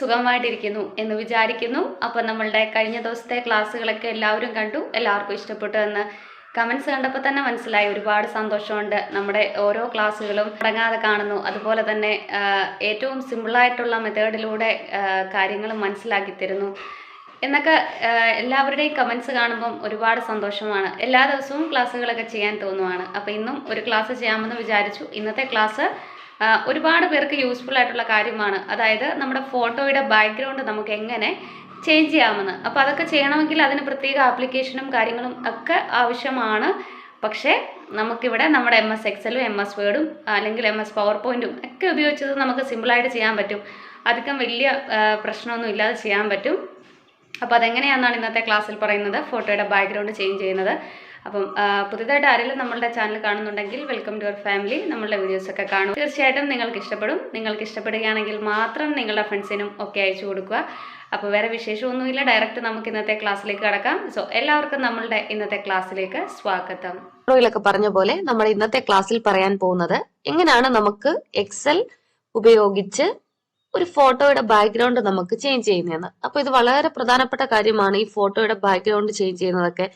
സുഖമായിട്ടിരിക്കുന്നു എന്ന് വിചാരിക്കുന്നു. അപ്പോൾ നമ്മളുടെ കഴിഞ്ഞ ദിവസത്തെ ക്ലാസ്സുകളൊക്കെ എല്ലാവരും കണ്ടു. എല്ലാവർക്കും ഇഷ്ടപ്പെട്ടു എന്ന് കമൻസ് കണ്ടപ്പോൾ തന്നെ മനസ്സിലായി. ഒരുപാട് സന്തോഷമുണ്ട്. നമ്മുടെ ഓരോ ക്ലാസ്സുകളും അടങ്ങാതെ കാണുന്നു. അതുപോലെ തന്നെ ഏറ്റവും സിമ്പിളായിട്ടുള്ള മെത്തേഡിലൂടെ കാര്യങ്ങൾ മനസ്സിലാക്കി തരുന്നു. എന്നൊക്കെ എല്ലാവരുടെയും കമൻസ് കാണുമ്പം ഒരുപാട് സന്തോഷമാണ്. എല്ലാ ദിവസവും ക്ലാസ്സുകളൊക്കെ ചെയ്യാൻ തോന്നുവാണ്. അപ്പോൾ ഇന്നും ഒരു ക്ലാസ് ചെയ്യാമെന്ന് വിചാരിച്ചു. ഇന്നത്തെ ക്ലാസ് ഒരുപാട് പേർക്ക് യൂസ്ഫുൾ ആയിട്ടുള്ള കാര്യമാണ്. അതായത് നമ്മുടെ ഫോട്ടോയുടെ ബാക്ക്ഗ്രൗണ്ട് നമുക്ക് എങ്ങനെ ചേഞ്ച് ചെയ്യാമെന്ന്. അപ്പോൾ അതൊക്കെ ചെയ്യണമെങ്കിൽ അതിന് പ്രത്യേക ആപ്ലിക്കേഷനും കാര്യങ്ങളും ഒക്കെ ആവശ്യമാണ്. പക്ഷേ നമുക്കിവിടെ നമ്മുടെ എം എസ് എക്സലും എം എസ് വേർഡും അല്ലെങ്കിൽ എം എസ് പവർ പോയിന്റും ഒക്കെ ഉപയോഗിച്ചത് നമുക്ക് സിമ്പിളായിട്ട് ചെയ്യാൻ പറ്റും. അധികം വലിയ പ്രശ്നമൊന്നും ഇല്ലാതെ ചെയ്യാൻ പറ്റും. അപ്പോൾ അതെങ്ങനെയാണെന്നാണ് ഇന്നത്തെ ക്ലാസ്സിൽ പറയുന്നത്? ഫോട്ടോയുടെ ബാക്ക്ഗ്രൗണ്ട് ചേഞ്ച് ചെയ്യുന്നത്. അപ്പം പുതിയതായിട്ട് ആരെങ്കിലും നമ്മളുടെ ചാനൽ കാണുന്നുണ്ടെങ്കിൽ വെൽക്കം ടു യുവർ ഫാമിലി നമ്മളുടെ വീഡിയോസ് ഒക്കെ കാണും. തീർച്ചയായിട്ടും നിങ്ങൾക്ക് ഇഷ്ടപ്പെടും. നിങ്ങൾക്ക് ഇഷ്ടപ്പെടുകയാണെങ്കിൽ മാത്രം നിങ്ങളുടെ ഫ്രണ്ട്സിനും ഒക്കെ അയച്ചു കൊടുക്കുക. അപ്പോൾ വേറെ വിശേഷമൊന്നുമില്ല. ഡയറക്റ്റ് നമുക്ക് ഇന്നത്തെ ക്ലാസ്സിലേക്ക് കടക്കാം. സോ എല്ലാവർക്കും നമ്മളുടെ ഇന്നത്തെ ക്ലാസ്സിലേക്ക് സ്വാഗതം. ഫോട്ടോയിലൊക്കെ പറഞ്ഞ പോലെ നമ്മൾ ഇന്നത്തെ ക്ലാസ്സിൽ പറയാൻ പോകുന്നത് എങ്ങനെയാണ് നമുക്ക് എക്സൽ ഉപയോഗിച്ച് ഒരു ഫോട്ടോയുടെ ബാക്ക്ഗ്രൗണ്ട് നമുക്ക് ചേഞ്ച് ചെയ്യുന്നതെന്ന്. അപ്പൊ ഇത് വളരെ പ്രധാനപ്പെട്ട കാര്യമാണ് ഈ ഫോട്ടോയുടെ ബാക്ക്ഗ്രൗണ്ട് ചേഞ്ച് ചെയ്യുന്നതൊക്കെ.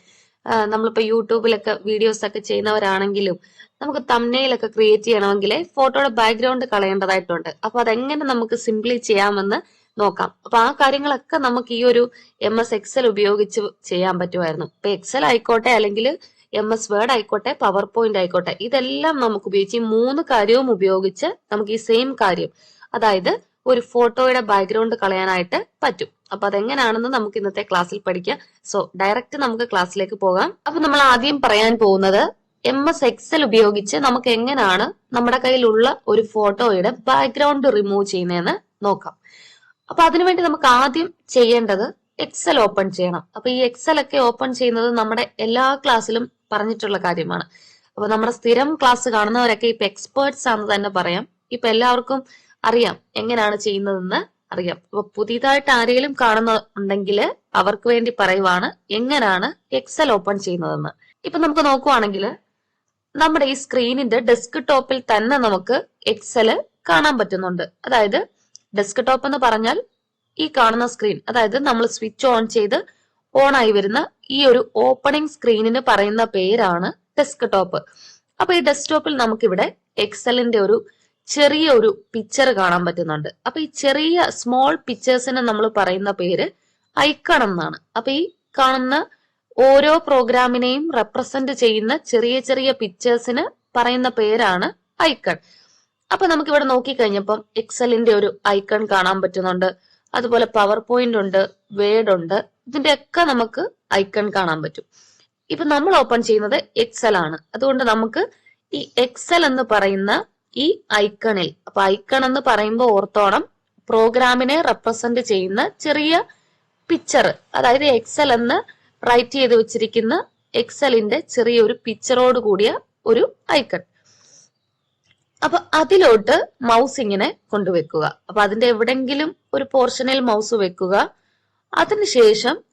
ആ, നമ്മളിപ്പോ യൂട്യൂബിലൊക്കെ വീഡിയോസ് ഒക്കെ ചെയ്യുന്നവരാണെങ്കിലും നമുക്ക് തമ്മനെയിലൊക്കെ ക്രിയേറ്റ് ചെയ്യണമെങ്കിൽ ഫോട്ടോയുടെ ബാക്ക്ഗ്രൗണ്ട് കളയേണ്ടതായിട്ടുണ്ട്. അപ്പോൾ അതെങ്ങനെ നമുക്ക് സിംപ്ലി ചെയ്യാമെന്ന് നോക്കാം. അപ്പൊ ആ കാര്യങ്ങളൊക്കെ നമുക്ക് ഈ ഒരു എം എസ് എക്സൽ ഉപയോഗിച്ച് ചെയ്യാൻ പറ്റുമായിരുന്നു. ഇപ്പൊ എക്സൽ ആയിക്കോട്ടെ അല്ലെങ്കിൽ എം എസ് വേർഡ് ആയിക്കോട്ടെ പവർ പോയിന്റ് ആയിക്കോട്ടെ ഇതെല്ലാം നമുക്ക് ഉപയോഗിച്ച് ഈ മൂന്ന് കാര്യവും ഉപയോഗിച്ച് നമുക്ക് ഈ സെയിം കാര്യം അതായത് ഒരു ഫോട്ടോയുടെ ബാക്ക്ഗ്രൗണ്ട് കളയാനായിട്ട് പറ്റും. അപ്പൊ അതെങ്ങനെയാണെന്ന് നമുക്ക് ഇന്നത്തെ ക്ലാസ്സിൽ പഠിക്കാം. സോ ഡയറക്റ്റ് നമുക്ക് ക്ലാസ്സിലേക്ക് പോകാം. അപ്പൊ നമ്മൾ ആദ്യം പറയാൻ പോകുന്നത് എം എസ് എക്സൽ ഉപയോഗിച്ച് നമുക്ക് എങ്ങനെയാണ് നമ്മുടെ കയ്യിലുള്ള ഒരു ഫോട്ടോയുടെ ബാക്ക്ഗ്രൗണ്ട് റിമൂവ് ചെയ്യുന്നതെന്ന് നോക്കാം. അപ്പൊ അതിനുവേണ്ടി നമുക്ക് ആദ്യം ചെയ്യേണ്ടത് എക്സൽ ഓപ്പൺ ചെയ്യണം. അപ്പൊ ഈ എക്സൽ ഒക്കെ ഓപ്പൺ ചെയ്യുന്നത് നമ്മുടെ എല്ലാ ക്ലാസ്സിലും പറഞ്ഞിട്ടുള്ള കാര്യമാണ്. അപ്പൊ നമ്മുടെ സ്ഥിരം ക്ലാസ് കാണുന്നവരൊക്കെ ഇപ്പൊ എക്സ്പേർട്സ് ആണെന്ന് തന്നെ പറയാം. ഇപ്പൊ എല്ലാവർക്കും അറിയാം എങ്ങനെയാണ് ചെയ്യുന്നതെന്ന്. അറിയാം. അപ്പൊ പുതിയതായിട്ട് ആരെങ്കിലും കാണുന്നുണ്ടെങ്കിൽ അവർക്ക് വേണ്ടി പറയുവാണ് എങ്ങനെയാണ് എക്സൽ ഓപ്പൺ ചെയ്യുന്നതെന്ന്. ഇപ്പൊ നമുക്ക് നോക്കുവാണെങ്കിൽ നമ്മുടെ ഈ സ്ക്രീനിന്റെ ഡെസ്ക് ടോപ്പിൽ തന്നെ നമുക്ക് എക്സൽ കാണാൻ പറ്റുന്നുണ്ട്. അതായത് ഡെസ്ക് ടോപ്പ് എന്ന് പറഞ്ഞാൽ ഈ കാണുന്ന സ്ക്രീൻ അതായത് നമ്മൾ സ്വിച്ച് ഓൺ ചെയ്ത് ഓൺ ആയി വരുന്ന ഈ ഒരു ഓപ്പണിംഗ് സ്ക്രീനിന് പറയുന്ന പേരാണ് ഡെസ്ക് ടോപ്പ് അപ്പൊ ഈ ഡെസ്ക്ടോപ്പിൽ നമുക്കിവിടെ എക്സലിന്റെ ഒരു ചെറിയ ഒരു പിക്ചർ കാണാൻ പറ്റുന്നുണ്ട്. അപ്പൊ ഈ ചെറിയ സ്മോൾ പിക്ചേഴ്സിന് നമ്മൾ പറയുന്ന പേര് ഐക്കൺ എന്നാണ്. അപ്പൊ ഈ കാണുന്ന ഓരോ പ്രോഗ്രാമിനെയും റെപ്രസെന്റ് ചെയ്യുന്ന ചെറിയ ചെറിയ പിക്ചേഴ്സിന് പറയുന്ന പേരാണ് ഐക്കൺ അപ്പൊ നമുക്ക് ഇവിടെ നോക്കിക്കഴിഞ്ഞപ്പം എക്സലിന്റെ ഒരു ഐക്കൺ കാണാൻ പറ്റുന്നുണ്ട്. അതുപോലെ പവർ പോയിന്റ് ഉണ്ട് വേഡ് ഉണ്ട്. ഇതിന്റെ ഒക്കെ നമുക്ക് ഐക്കൺ കാണാൻ പറ്റും. ഇപ്പൊ നമ്മൾ ഓപ്പൺ ചെയ്യുന്നത് എക്സൽ ആണ്. അതുകൊണ്ട് നമുക്ക് ഈ എക്സൽ എന്ന് പറയുന്ന ഈ ഐക്കണിൽ. അപ്പൊ ഐക്കൺ എന്ന് പറയുമ്പോൾ ഓർത്തോണം പ്രോഗ്രാമിനെ റെപ്രസെന്റ് ചെയ്യുന്ന ചെറിയ പിക്ചർ അതായത് എക്സൽ എന്ന് റൈറ്റ് ചെയ്ത് വെച്ചിരിക്കുന്ന എക്സലിന്റെ ചെറിയൊരു പിക്ചറോട് കൂടിയ ഒരു ഐക്കൺ. അപ്പൊ അതിലോട്ട് മൗസ് ഇങ്ങനെ കൊണ്ടുവെക്കുക. അപ്പൊ അതിന്റെ എവിടെങ്കിലും ഒരു പോർഷനിൽ മൗസ് വെക്കുക. അതിനുശേഷം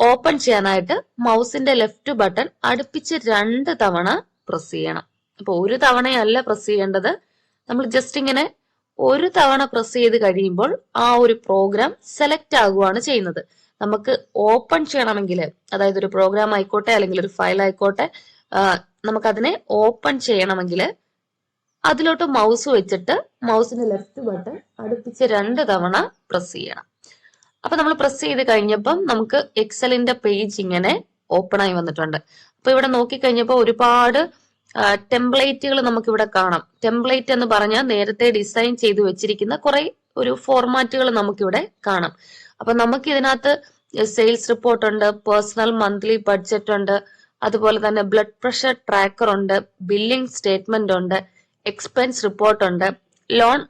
ഓപ്പൺ ചെയ്യാനായിട്ട് മൗസിന്റെ ലെഫ്റ്റ് ബട്ടൺ അടുപ്പിച്ച് രണ്ട് തവണ പ്രസ് ചെയ്യണം. അപ്പൊ ഒരു തവണയല്ല പ്രസ് ചെയ്യേണ്ടത്. നമ്മൾ ജസ്റ്റ് ഇങ്ങനെ ഒരു തവണ പ്രസ് ചെയ്ത് കഴിയുമ്പോൾ ആ ഒരു പ്രോഗ്രാം സെലക്ട് ആകുവാണ് ചെയ്യുന്നത്. നമുക്ക് ഓപ്പൺ ചെയ്യണമെങ്കിൽ അതായത് ഒരു പ്രോഗ്രാം ആയിക്കോട്ടെ അല്ലെങ്കിൽ ഒരു ഫയൽ ആയിക്കോട്ടെ നമുക്കതിനെ ഓപ്പൺ ചെയ്യണമെങ്കിൽ അതിലോട്ട് മൗസ് വെച്ചിട്ട് മൗസിന്റെ ലെഫ്റ്റ് ബട്ടൺ അടുപ്പിച്ച് രണ്ട് തവണ പ്രസ് ചെയ്യണം. അപ്പൊ നമ്മൾ പ്രസ് ചെയ്ത് കഴിഞ്ഞപ്പം നമുക്ക് എക്സലിന്റെ പേജ് ഇങ്ങനെ ഓപ്പൺ ആയി വന്നിട്ടുണ്ട്. അപ്പൊ ഇവിടെ നോക്കിക്കഴിഞ്ഞപ്പോൾ ഒരുപാട് ടെംപ്ലേറ്റുകൾ നമുക്ക് ഇവിടെ കാണാം. ടെംപ്ലേറ്റ് എന്ന് പറഞ്ഞാൽ നേരത്തെ ഡിസൈൻ ചെയ്തു വെച്ചിരിക്കുന്ന കുറെ ഒരു ഫോർമാറ്റുകൾ നമുക്കിവിടെ കാണാം. അപ്പൊ നമുക്ക് ഇതിനകത്ത് സെയിൽസ് റിപ്പോർട്ട് ഉണ്ട് പേഴ്സണൽ മന്ത്ലി ബഡ്ജറ്റ് ഉണ്ട് അതുപോലെ തന്നെ ബ്ലഡ് പ്രഷർ ട്രാക്കർ ഉണ്ട് ബില്ലിംഗ് സ്റ്റേറ്റ്മെന്റ് ഉണ്ട് എക്സ്പെൻസ് റിപ്പോർട്ട് ഉണ്ട് ലോൺ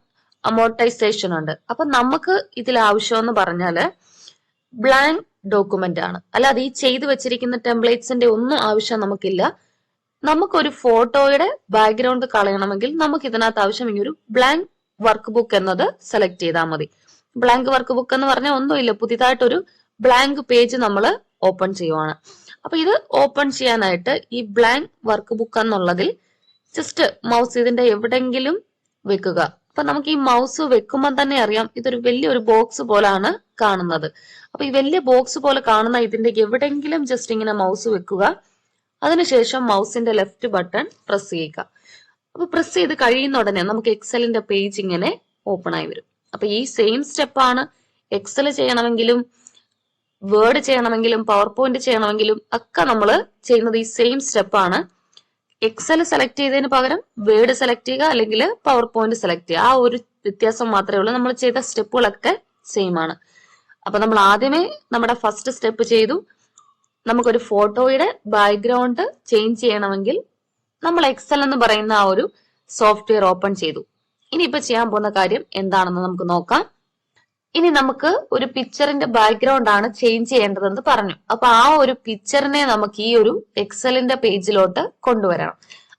അമോർട്ടൈസേഷൻ ഉണ്ട്. അപ്പൊ നമുക്ക് ഇതിൽ ആവശ്യമെന്ന് പറഞ്ഞാൽ ബ്ലാങ്ക് ഡോക്യുമെന്റ് ആണ്. അല്ലാതെ ഈ ചെയ്തു വെച്ചിരിക്കുന്ന ടെംപ്ലേറ്റ്സിന്റെ ഒന്നും ആവശ്യം നമുക്കില്ല. നമുക്കൊരു ഫോട്ടോയുടെ ബാക്ക്ഗ്രൗണ്ട് കളയണമെങ്കിൽ നമുക്ക് ഇതിനകത്ത് ആവശ്യം ഇനി ഒരു ബ്ലാങ്ക് വർക്ക് ബുക്ക് എന്നത് സെലക്ട് ചെയ്താൽ മതി. ബ്ലാങ്ക് വർക്ക് ബുക്ക് എന്ന് പറഞ്ഞാൽ ഒന്നുമില്ല പുതിയതായിട്ടൊരു ബ്ലാങ്ക് പേജ് നമ്മൾ ഓപ്പൺ ചെയ്യുവാണ്. അപ്പൊ ഇത് ഓപ്പൺ ചെയ്യാനായിട്ട് ഈ ബ്ലാങ്ക് വർക്ക് ബുക്ക് എന്നുള്ളതിൽ ജസ്റ്റ് മൗസ് ഇതിന്റെ എവിടെങ്കിലും വെക്കുക. അപ്പൊ നമുക്ക് ഈ മൗസ് വെക്കുമ്പോൾ തന്നെ അറിയാം ഇതൊരു വലിയ ഒരു ബോക്സ് പോലാണ് കാണുന്നത്. അപ്പൊ ഈ വലിയ ബോക്സ് പോലെ കാണുന്ന ഇതിന്റെ എവിടെങ്കിലും ജസ്റ്റ് ഇങ്ങനെ മൗസ് വെക്കുക. അതിനുശേഷം മൗസിന്റെ ലെഫ്റ്റ് ബട്ടൺ പ്രസ് ചെയ്യുക. അപ്പൊ പ്രസ് ചെയ്ത് കഴിയുന്ന ഉടനെ നമുക്ക് എക്സലിന്റെ പേജ് ഇങ്ങനെ ഓപ്പൺ ആയി വരും. അപ്പൊ ഈ സെയിം സ്റ്റെപ്പാണ് എക്സൽ ചെയ്യണമെങ്കിലും വേർഡ് ചെയ്യണമെങ്കിലും പവർ പോയിന്റ് ചെയ്യണമെങ്കിലും ഒക്കെ നമ്മൾ ചെയ്യുന്നത് ഈ സെയിം സ്റ്റെപ്പാണ് എക്സൽ സെലക്ട് ചെയ്തതിന് പകരം വേർഡ് സെലക്ട് ചെയ്യുക അല്ലെങ്കിൽ പവർ പോയിന്റ് സെലക്ട് ചെയ്യുക. ആ ഒരു വ്യത്യാസം മാത്രമേ ഉള്ളൂ. നമ്മൾ ചെയ്ത സ്റ്റെപ്പുകളൊക്കെ സെയിം ആണ്. അപ്പൊ നമ്മൾ ആദ്യമേ നമ്മുടെ ഫസ്റ്റ് സ്റ്റെപ്പ് ചെയ്തു. നമുക്കൊരു ഫോട്ടോയുടെ ബാക്ക്ഗ്രൗണ്ട് ചേഞ്ച് ചെയ്യണമെങ്കിൽ നമ്മൾ എക്സൽ എന്ന് പറയുന്ന ആ ഒരു സോഫ്റ്റ്വെയർ ഓപ്പൺ ചെയ്തു. ഇനിയിപ്പോ ചെയ്യാൻ പോകുന്ന കാര്യം എന്താണെന്ന് നമുക്ക് നോക്കാം. ഇനി നമുക്ക് ഒരു പിക്ചറിന്റെ ബാക്ക്ഗ്രൗണ്ട് ആണ് ചേഞ്ച് ചെയ്യേണ്ടതെന്ന് പറഞ്ഞു. അപ്പൊ ആ ഒരു പിക്ചറിനെ നമുക്ക് ഈ ഒരു എക്സലിന്റെ പേജിലോട്ട് കൊണ്ടുവരണം.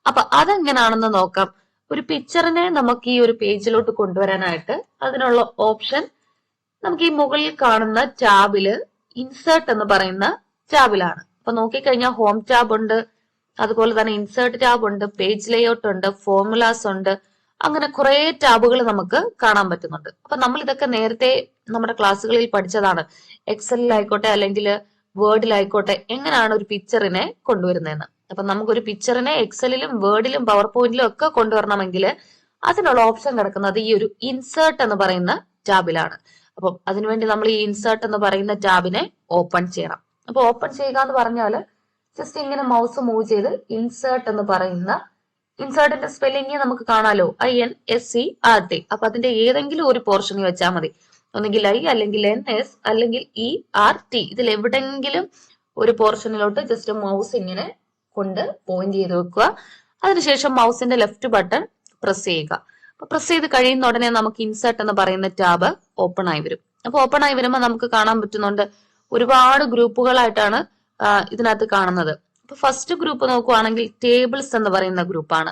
അപ്പൊ അതെങ്ങനെയാണെന്ന് നോക്കാം. ഒരു പിക്ചറിനെ നമുക്ക് ഈ ഒരു പേജിലോട്ട് കൊണ്ടുവരാനായിട്ട് അതിനുള്ള ഓപ്ഷൻ നമുക്ക് ഈ മുകളിൽ കാണുന്ന ടാബിൽ ഇൻസേർട്ട് എന്ന് പറയുന്ന ടാബിലാണ്. അപ്പൊ നോക്കിക്കഴിഞ്ഞാൽ ഹോം ടാബ് ഉണ്ട്. അതുപോലെ തന്നെ ഇൻസേർട്ട് ടാബ് ഉണ്ട് പേജ് ലേഔട്ട് ഉണ്ട് ഫോർമുലാസ് ഉണ്ട്. അങ്ങനെ കുറെ ടാബുകൾ നമുക്ക് കാണാൻ പറ്റുന്നുണ്ട്. അപ്പൊ നമ്മൾ ഇതൊക്കെ നേരത്തെ നമ്മുടെ ക്ലാസ്സുകളിൽ പഠിച്ചതാണ്. എക്സലിലായിക്കോട്ടെ അല്ലെങ്കിൽ വേർഡിലായിക്കോട്ടെ എങ്ങനെയാണ് ഒരു പിക്ചറിനെ കൊണ്ടുവരുന്നതെന്ന്. അപ്പൊ നമുക്കൊരു പിക്ചറിനെ എക്സലിലും വേർഡിലും പവർ പോയിന്റിലും ഒക്കെ കൊണ്ടുവരണമെങ്കിൽ അതിനുള്ള ഓപ്ഷൻ കിടക്കുന്നത് ഈ ഒരു ഇൻസേർട്ട് എന്ന് പറയുന്ന ടാബിലാണ് അപ്പം അതിനുവേണ്ടി നമ്മൾ ഈ ഇൻസേർട്ട് എന്ന് പറയുന്ന ടാബിനെ ഓപ്പൺ ചെയ്യണം. അപ്പൊ ഓപ്പൺ ചെയ്യുക എന്ന് പറഞ്ഞാൽ ജസ്റ്റ് ഇങ്ങനെ മൗസ് മൂവ് ചെയ്ത് ഇൻസേർട്ട് എന്ന് പറയുന്ന ഇൻസേർട്ടിന്റെ സ്പെല്ലിംഗ് നമുക്ക് കാണാലോ. I N S C R T അപ്പൊ അതിന്റെ ഏതെങ്കിലും ഒരു പോർഷനിൽ വെച്ചാൽ മതി. ഒന്നെങ്കിൽ ഐ അല്ലെങ്കിൽ എൻ എസ് അല്ലെങ്കിൽ ഇ ആർ ടി ഇതിൽ എവിടെങ്കിലും ഒരു പോർഷനിലോട്ട് ജസ്റ്റ് മൗസ് ഇങ്ങനെ കൊണ്ട് പോയിന്റ് ചെയ്ത് വെക്കുക. അതിനുശേഷം മൗസിന്റെ ലെഫ്റ്റ് ബട്ടൺ പ്രസ് ചെയ്യുക. അപ്പൊ പ്രസ് ചെയ്ത് കഴിയുന്ന ഉടനെ നമുക്ക് ഇൻസേർട്ട് എന്ന് പറയുന്ന ടാബ് ഓപ്പൺ ആയി വരും. അപ്പൊ ഓപ്പൺ ആയി വരുമ്പോൾ നമുക്ക് കാണാൻ പറ്റുന്നുണ്ട് ഒരുപാട് ഗ്രൂപ്പുകളായിട്ടാണ് ഇതിനകത്ത് കാണുന്നത്. അപ്പൊ ഫസ്റ്റ് ഗ്രൂപ്പ് നോക്കുവാണെങ്കിൽ ടേബിൾസ് എന്ന് പറയുന്ന ഗ്രൂപ്പാണ്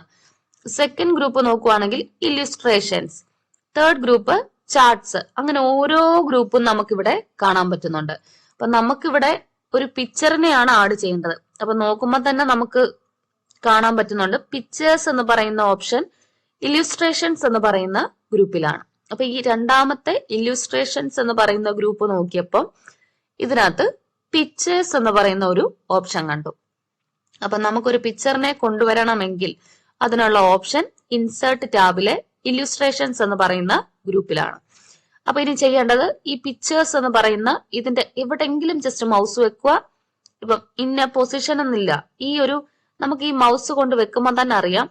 സെക്കൻഡ് ഗ്രൂപ്പ് നോക്കുവാണെങ്കിൽ ഇല്ലുസ്ട്രേഷൻസ് തേർഡ് ഗ്രൂപ്പ് ചാർട്ട്സ് അങ്ങനെ ഓരോ ഗ്രൂപ്പും നമുക്കിവിടെ കാണാൻ പറ്റുന്നുണ്ട്. അപ്പൊ നമുക്കിവിടെ ഒരു പിക്ചറിനെയാണ് ആഡ് ചെയ്യേണ്ടത്. അപ്പൊ നോക്കുമ്പോൾ തന്നെ നമുക്ക് കാണാൻ പറ്റുന്നുണ്ട്. പിക്ചേഴ്സ് എന്ന് പറയുന്ന ഓപ്ഷൻ ഇല്ലുസ്ട്രേഷൻസ് എന്ന് പറയുന്ന ഗ്രൂപ്പിലാണ് അപ്പൊ ഈ രണ്ടാമത്തെ ഇല്ലുസ്ട്രേഷൻസ് എന്ന് പറയുന്ന ഗ്രൂപ്പ് നോക്കിയപ്പോൾ ഇതിനകത്ത് പിക്ചേഴ്സ് എന്ന് പറയുന്ന ഒരു ഓപ്ഷൻ കണ്ടു. അപ്പൊ നമുക്കൊരു പിക്ചറിനെ കൊണ്ടുവരണമെങ്കിൽ അതിനുള്ള ഓപ്ഷൻ ഇൻസേർട്ട് ടാബിലെ ഇല്ലുസ്ട്രേഷൻസ് എന്ന് പറയുന്ന ഗ്രൂപ്പിലാണ്. അപ്പൊ ഇനി ചെയ്യേണ്ടത് ഈ പിക്ചേഴ്സ് എന്ന് പറയുന്ന ഇതിന്റെ എവിടെങ്കിലും ജസ്റ്റ് മൗസ് വെക്കുക. ഇപ്പം ഇന്ന പൊസിഷൻ എന്നില്ല. ഈ ഒരു നമുക്ക് ഈ മൗസ് കൊണ്ട് വെക്കുമ്പോൾ തന്നെ അറിയാം.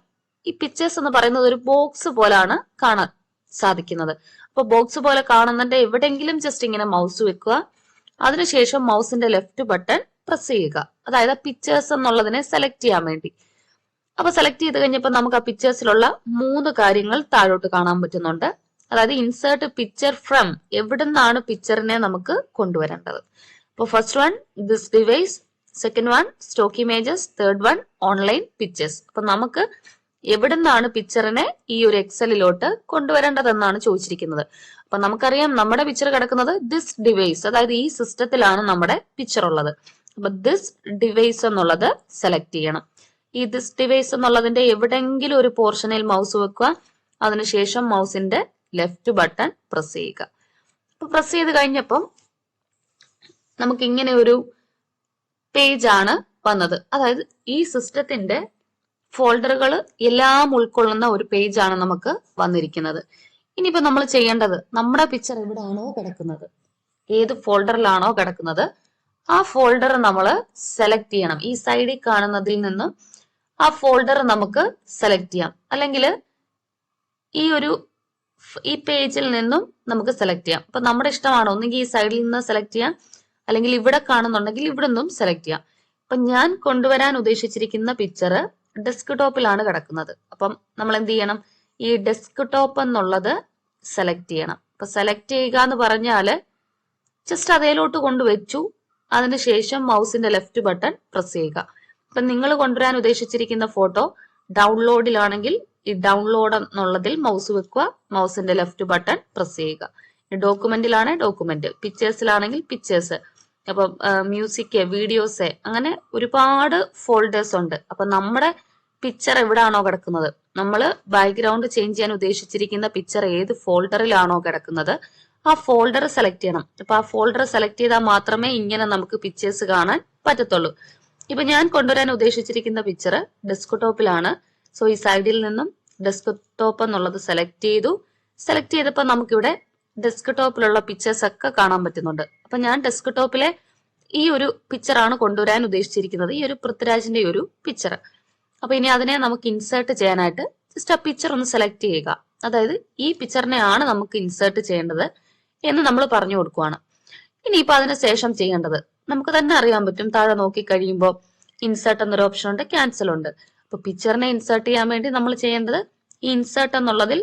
ഈ പിക്ചേഴ്സ് എന്ന് പറയുന്നത് ഒരു ബോക്സ് പോലാണ് കാണാൻ സാധിക്കുന്നത്. അപ്പൊ ബോക്സ് പോലെ കാണുന്നതിന്റെ എവിടെങ്കിലും ജസ്റ്റ് ഇങ്ങനെ മൗസ് വെക്കുക. അതിനുശേഷം മൗസിന്റെ ലെഫ്റ്റ് ബട്ടൺ പ്രസ് ചെയ്യുക. അതായത് പിക്ചേഴ്സ് എന്നുള്ളതിനെ സെലക്ട് ചെയ്യാൻ വേണ്ടി. അപ്പൊ സെലക്ട് ചെയ്ത് കഴിഞ്ഞപ്പോൾ നമുക്ക് ആ പിക്ചേഴ്സിലുള്ള മൂന്ന് കാര്യങ്ങൾ താഴോട്ട് കാണാൻ പറ്റുന്നുണ്ട്. അതായത് ഇൻസേർട്ട് പിക്ചർ ഫ്രം എവിടെ നിന്നാണ് പിക്ചറിനെ നമുക്ക് കൊണ്ടുവരേണ്ടത്. അപ്പോൾ first one this device second one stock images third one online pictures അപ്പൊ നമുക്ക് എവിടുന്നാണ് പിക്ചറിനെ ഈ ഒരു എക്സലിലോട്ട് കൊണ്ടുവരേണ്ടതെന്നാണ് ചോദിച്ചിരിക്കുന്നത്. അപ്പൊ നമുക്കറിയാം നമ്മുടെ പിക്ചർ കിടക്കുന്നത് ദിസ് ഡിവൈസ് അതായത് ഈ സിസ്റ്റത്തിലാണ് നമ്മുടെ പിക്ചർ ഉള്ളത്. അപ്പൊ ദിസ് ഡിവൈസ് എന്നുള്ളത് സെലക്ട് ചെയ്യണം. ഈ ദിസ് ഡിവൈസ് എന്നുള്ളതിന്റെ എവിടെങ്കിലും ഒരു പോർഷനിൽ മൗസ് വെക്കുക. അതിനുശേഷം മൗസിന്റെ ലെഫ്റ്റ് ബട്ടൺ പ്രസ് ചെയ്യുക. അപ്പൊ പ്രസ് ചെയ്ത് കഴിഞ്ഞപ്പം നമുക്ക് ഇങ്ങനെ ഒരു പേജ് ആണ് വന്നത്. അതായത് ഈ സിസ്റ്റത്തിന്റെ ഫോൾഡറുകൾ എല്ലാം ഉൾക്കൊള്ളുന്ന ഒരു പേജ് ആണ് നമുക്ക് വന്നിരിക്കുന്നത്. ഇനിയിപ്പോ നമ്മൾ ചെയ്യേണ്ടത് നമ്മുടെ പിക്ചർ എവിടെയാണോ കിടക്കുന്നത്. ഏത് ഫോൾഡറിലാണോ കിടക്കുന്നത്. ആ ഫോൾഡർ നമ്മൾ സെലക്ട് ചെയ്യണം. ഈ സൈഡിൽ കാണുന്നതിൽ നിന്ന് ആ ഫോൾഡർ നമുക്ക് സെലക്ട് ചെയ്യാം. അല്ലെങ്കിൽ ഈ ഒരു ഈ പേജിൽ നിന്നും നമുക്ക് സെലക്ട് ചെയ്യാം. അപ്പൊ നമ്മുടെ ഇഷ്ടമാണ് ഒന്നുകിൽ ഈ സൈഡിൽ നിന്ന് സെലക്ട് ചെയ്യാം. അല്ലെങ്കിൽ ഇവിടെ കാണുന്നുണ്ടെങ്കിൽ ഇവിടെ നിന്നും സെലക്ട് ചെയ്യാം. അപ്പൊ ഞാൻ കൊണ്ടുവരാൻ ഉദ്ദേശിച്ചിരിക്കുന്ന പിക്ചർ ഡെസ്ക്ടോപ്പിലാണ് കിടക്കുന്നത്. അപ്പം നമ്മൾ എന്ത് ചെയ്യണം ഈ ഡെസ്ക് ടോപ്പ് എന്നുള്ളത് സെലക്ട് ചെയ്യണം. അപ്പൊ സെലക്ട് ചെയ്യുക എന്ന് പറഞ്ഞാൽ ജസ്റ്റ് അതേലോട്ട് കൊണ്ടുവച്ചു അതിനുശേഷം മൗസിന്റെ ലെഫ്റ്റ് ബട്ടൺ പ്രസ് ചെയ്യുക. അപ്പൊ നിങ്ങൾ കൊണ്ടുവരാൻ ഉദ്ദേശിച്ചിരിക്കുന്ന ഫോട്ടോ ഡൗൺലോഡിലാണെങ്കിൽ ഈ ഡൗൺലോഡ് എന്നുള്ളതിൽ മൗസ് വെക്കുക. മൗസിന്റെ ലെഫ്റ്റ് ബട്ടൺ പ്രസ് ചെയ്യുക. ഡോക്യുമെന്റിലാണ് ഡോക്യുമെന്റ്. പിക്ചേഴ്സിലാണെങ്കിൽ പിക്ചേഴ്സ്. അപ്പം മ്യൂസിക് വീഡിയോസ് അങ്ങനെ ഒരുപാട് ഫോൾഡേഴ്സ് ഉണ്ട്. അപ്പൊ നമ്മുടെ പിക്ചർ എവിടാണോ കിടക്കുന്നത്? നമ്മൾ ബാക്ക്ഗ്രൗണ്ട് ചേഞ്ച് ചെയ്യാൻ ഉദ്ദേശിച്ചിരിക്കുന്ന പിക്ചർ ഏത് ഫോൾഡറിലാണോ കിടക്കുന്നത്? ആ ഫോൾഡർ സെലക്ട് ചെയ്യണം. അപ്പൊ ആ ഫോൾഡർ സെലക്ട് ചെയ്താൽ മാത്രമേ ഇങ്ങനെ നമുക്ക് പിക്ചേഴ്സ് കാണാൻ പറ്റത്തുള്ളൂ. ഇപ്പൊ ഞാൻ കൊണ്ടുവരാൻ ഉദ്ദേശിച്ചിരിക്കുന്ന പിക്ചർ ഡെസ്ക്ടോപ്പിലാണ് സോ ഈ സൈഡിൽ നിന്നും ഡെസ്ക്ടോപ്പ് എന്നുള്ളത് സെലക്ട് ചെയ്തു. സെലക്ട് ചെയ്തപ്പോൾ നമുക്കിവിടെ ഡെസ്ക്ടോപ്പിലുള്ള പിക്ചേഴ്സ് ഒക്കെ കാണാൻ പറ്റുന്നുണ്ട്. അപ്പൊ ഞാൻ ഡെസ്ക്ടോപ്പിലെ ഈ ഒരു പിക്ചറാണ് കൊണ്ടുവരാൻ ഉദ്ദേശിച്ചിരിക്കുന്നത്. ഈ ഒരു പൃഥ്വിരാജിന്റെ ഒരു പിക്ചർ അപ്പൊ ഇനി അതിനെ നമുക്ക് ഇൻസേർട്ട് ചെയ്യാനായിട്ട് ജസ്റ്റ് ആ പിക്ചർ ഒന്ന് സെലക്ട് ചെയ്യുക. അതായത് ഈ പിക്ചറിനെയാണ് നമുക്ക് ഇൻസേർട്ട് ചെയ്യേണ്ടത് എന്ന് നമ്മൾ പറഞ്ഞു കൊടുക്കുവാണ്. ഇനിയിപ്പോ അതിന് ശേഷം ചെയ്യേണ്ടത് നമുക്ക് തന്നെ അറിയാൻ പറ്റും. താഴെ നോക്കി കഴിയുമ്പോൾ ഇൻസേർട്ട് എന്നൊരു ഓപ്ഷൻ ഉണ്ട് ക്യാൻസൽ ഉണ്ട്. അപ്പൊ പിക്ചറിനെ ഇൻസേർട്ട് ചെയ്യാൻ വേണ്ടി നമ്മൾ ചെയ്യേണ്ടത് ഈ ഇൻസേർട്ട് എന്നുള്ളതിൽ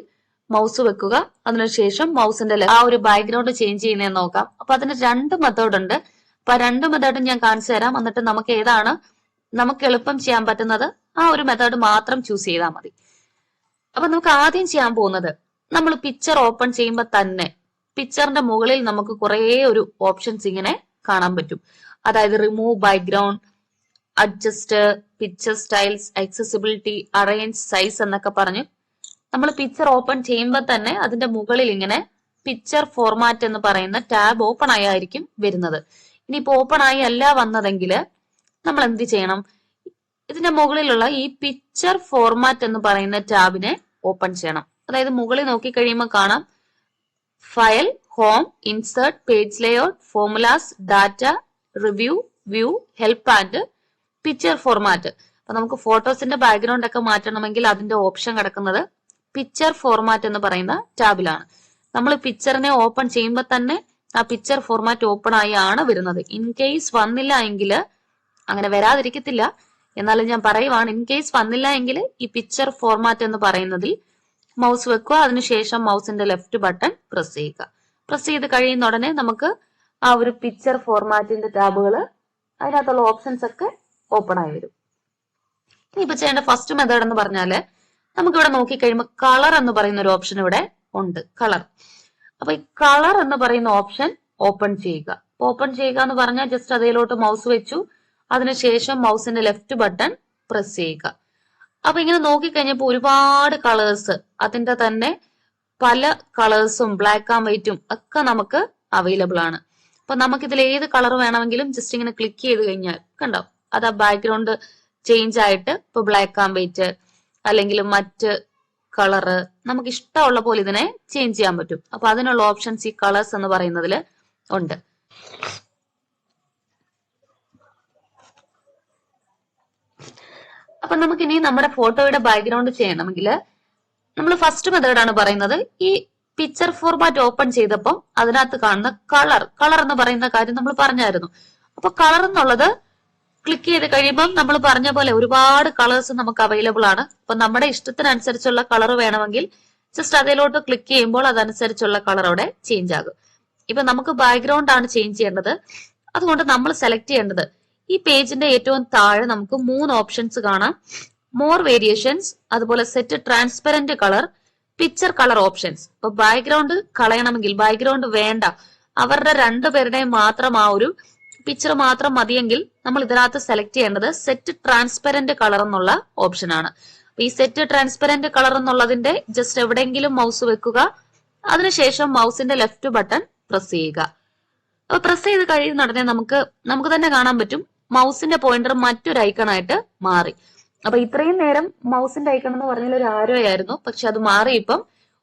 മൗസ് വെക്കുക. അതിനുശേഷം മൗസിന്റെ ആ ഒരു ബാക്ക്ഗ്രൗണ്ട് ചേഞ്ച് ചെയ്യുന്നതെന്ന് നോക്കാം. അപ്പൊ അതിന് രണ്ട് മെത്തേഡ് ഉണ്ട്. അപ്പൊ രണ്ട് മെത്തേഡും ഞാൻ കാണിച്ചു തരാം. എന്നിട്ട് നമുക്ക് ഏതാണ് നമുക്ക് എളുപ്പം ചെയ്യാൻ പറ്റുന്നത്? ആ ഒരു മെത്തേഡ് മാത്രം ചൂസ് ചെയ്താൽ മതി. അപ്പൊ നമുക്ക് ആദ്യം ചെയ്യാൻ പോകുന്നത് നമ്മൾ പിക്ചർ ഓപ്പൺ ചെയ്യുമ്പോൾ തന്നെ പിക്ചറിന്റെ മുകളിൽ നമുക്ക് കുറേ ഒരു ഓപ്ഷൻസ് ഇങ്ങനെ കാണാൻ പറ്റും. അതായത് remove background adjust picture styles accessibility arrange size എന്നൊക്കെ പറഞ്ഞ് നമ്മൾ പിക്ചർ ഓപ്പൺ ചെയ്യുമ്പോൾ തന്നെ അതിന്റെ മുകളിൽ ഇങ്ങനെ പിക്ചർ ഫോർമാറ്റ് എന്ന് പറയുന്ന ടാബ് ഓപ്പൺ ആയിരിക്കും വരുന്നത്. ഇനിയിപ്പോ ഓപ്പൺ ആയി അല്ല വന്നതെങ്കിൽ നമ്മൾ എന്ത് ചെയ്യണം? ഇതിന്റെ മുകളിലുള്ള ഈ പിക്ചർ ഫോർമാറ്റ് എന്ന് പറയുന്ന ടാബിനെ ഓപ്പൺ ചെയ്യണം. അതായത് മുകളിൽ നോക്കി കഴിയുമ്പോൾ കാണാം. File home insert page layout formulas data review view help and picture format അപ്പൊ നമുക്ക് ഫോട്ടോസിന്റെ ബാക്ക്ഗ്രൗണ്ട് ഒക്കെ മാറ്റണമെങ്കിൽ അതിന്റെ ഓപ്ഷൻ കിടക്കുന്നത് പിക്ചർ ഫോർമാറ്റ് എന്ന് പറയുന്ന ടാബിലാണ് നമ്മൾ പിക്ചറിനെ ഓപ്പൺ ചെയ്യുമ്പോൾ തന്നെ ആ പിക്ചർ ഫോർമാറ്റ് ഓപ്പൺ ആയി ആണ് വരുന്നത്. ഇൻ കേസ് വന്നില്ല എങ്കിൽ അങ്ങനെ വരാതിരിക്കത്തില്ല. എന്നാലും ഞാൻ പറയുവാണ് ഇൻ കേസ് വന്നില്ല എങ്കിൽ ഈ പിക്ചർ ഫോർമാറ്റ് എന്ന് പറയുന്നതിൽ മൗസ് വെക്കുക അതിനുശേഷം മൗസിന്റെ ലെഫ്റ്റ് ബട്ടൺ പ്രസ് ചെയ്യുക. പ്രസ് ചെയ്ത് കഴിയുന്ന ഉടനെ നമുക്ക് ആ ഒരു പിക്ചർ ഫോർമാറ്റിന്റെ ടാബുകൾ അതിനകത്തുള്ള ഓപ്ഷൻസ് ഒക്കെ ഓപ്പൺ ആയി വരും. ഇനിയിപ്പോ ചെയ്യേണ്ട ഫസ്റ്റ് മെത്തേഡ് എന്ന് പറഞ്ഞാൽ നമുക്ക് നോക്കിക്കഴിയുമ്പോൾ നോക്കി കഴിയുമ്പോൾ കളർ എന്ന് പറയുന്ന ഒരു ഓപ്ഷൻ ഇവിടെ ഉണ്ട് കളർ അപ്പൊ ഈ കളർ എന്ന് പറയുന്ന ഓപ്ഷൻ ഓപ്പൺ ചെയ്യുക. ഓപ്പൺ ചെയ്യുക എന്ന് പറഞ്ഞാൽ ജസ്റ്റ് അതിലോട്ട് മൗസ് വെച്ചു. അതിനുശേഷം മൗസിന്റെ ലെഫ്റ്റ് ബട്ടൺ പ്രസ് ചെയ്യുക. അപ്പൊ ഇങ്ങനെ നോക്കിക്കഴിഞ്ഞപ്പോ ഒരുപാട് കളേഴ്സ് അതിന്റെ തന്നെ പല കളേഴ്സും ബ്ലാക്ക് ആൻഡ് വൈറ്റും ഒക്കെ നമുക്ക് അവൈലബിൾ ആണ്. അപ്പൊ നമുക്ക് ഇതിൽ ഏത് കളർ വേണമെങ്കിലും ജസ്റ്റ് ഇങ്ങനെ ക്ലിക്ക് ചെയ്ത് കഴിഞ്ഞാൽ കണ്ടോ? അത് ആ ബാക്ക്ഗ്രൗണ്ട് ചേഞ്ച് ആയിട്ട് ഇപ്പൊ ബ്ലാക്ക് ആൻഡ് വൈറ്റ് അല്ലെങ്കിൽ മറ്റ് കളറ് നമുക്ക് ഇഷ്ടമുള്ള പോലെ ഇതിനെ ചേഞ്ച് ചെയ്യാൻ പറ്റും. അപ്പൊ അതിനുള്ള ഓപ്ഷൻസ് ഈ കളേഴ്സ് എന്ന് പറയുന്നതിൽ ഉണ്ട്. അപ്പൊ നമുക്ക് ഇനി നമ്മുടെ ഫോട്ടോയുടെ ബാക്ക്ഗ്രൗണ്ട് ചെയ്യണമെങ്കിൽ നമ്മൾ ഫസ്റ്റ് മെത്തേഡാണ് പറയുന്നത് ഈ പിക്ചർ ഫോർമാറ്റ് ഓപ്പൺ ചെയ്തപ്പോൾ അതിനകത്ത് കാണുന്ന കളർ കളർ എന്ന് പറയുന്ന കാര്യം നമ്മൾ പറഞ്ഞായിരുന്നു. അപ്പൊ കളർ എന്നുള്ളത് ക്ലിക്ക് ചെയ്ത് കഴിയുമ്പോൾ നമ്മൾ പറഞ്ഞ പോലെ ഒരുപാട് കളേഴ്സ് നമുക്ക് അവൈലബിൾ ആണ്. അപ്പൊ നമ്മുടെ ഇഷ്ടത്തിനനുസരിച്ചുള്ള കളർ വേണമെങ്കിൽ ജസ്റ്റ് അതിലോട്ട് ക്ലിക്ക് ചെയ്യുമ്പോൾ അതനുസരിച്ചുള്ള കളർ അവിടെ ചേഞ്ച് ആകും. ഇപ്പൊ നമുക്ക് ബാക്ക്ഗ്രൗണ്ട് ആണ് ചേഞ്ച് ചെയ്യേണ്ടത്. അതുകൊണ്ട് നമ്മൾ സെലക്ട് ചെയ്യേണ്ടത്. ഈ പേജിന്റെ ഏറ്റവും താഴെ നമുക്ക് മൂന്ന് ഓപ്ഷൻസ് കാണാം. മോർ വേരിയേഷൻസ് അതുപോലെ set transparent colour picture colour options ഇപ്പൊ ബാക്ക്ഗ്രൗണ്ട് കളയണമെങ്കിൽ ബാക്ക്ഗ്രൗണ്ട് വേണ്ട. അവരുടെ രണ്ടുപേരുടെയും മാത്രം ആ ഒരു പിക്ചർ മാത്രം മതിയെങ്കിൽ നമ്മൾ ഇതിനകത്ത് സെലക്ട് ചെയ്യേണ്ടത് സെറ്റ് ട്രാൻസ്പെറന്റ് കളർ എന്നുള്ള ഓപ്ഷൻ ആണ്. ഈ സെറ്റ് ട്രാൻസ്പെറന്റ് കളർ എന്നുള്ളതിന്റെ ജസ്റ്റ് എവിടെയെങ്കിലും മൗസ് വെക്കുക. അതിനുശേഷം മൗസിന്റെ ലെഫ്റ്റ് ബട്ടൺ പ്രസ് ചെയ്യുക. അപ്പൊ പ്രസ് ചെയ്ത് കഴിയുന്ന ഉടനെ നമുക്ക് നമുക്ക് തന്നെ കാണാൻ പറ്റും മൗസിന്റെ പോയിന്റർ മറ്റൊരു ഐക്കണായിട്ട് മാറി. അപ്പൊ ഇത്രയും നേരം മൗസിന്റെ ഐക്കൺ എന്ന് പറഞ്ഞാൽ ഒരു ആരോ ആയിരുന്നു. പക്ഷെ അത് മാറി ഇപ്പം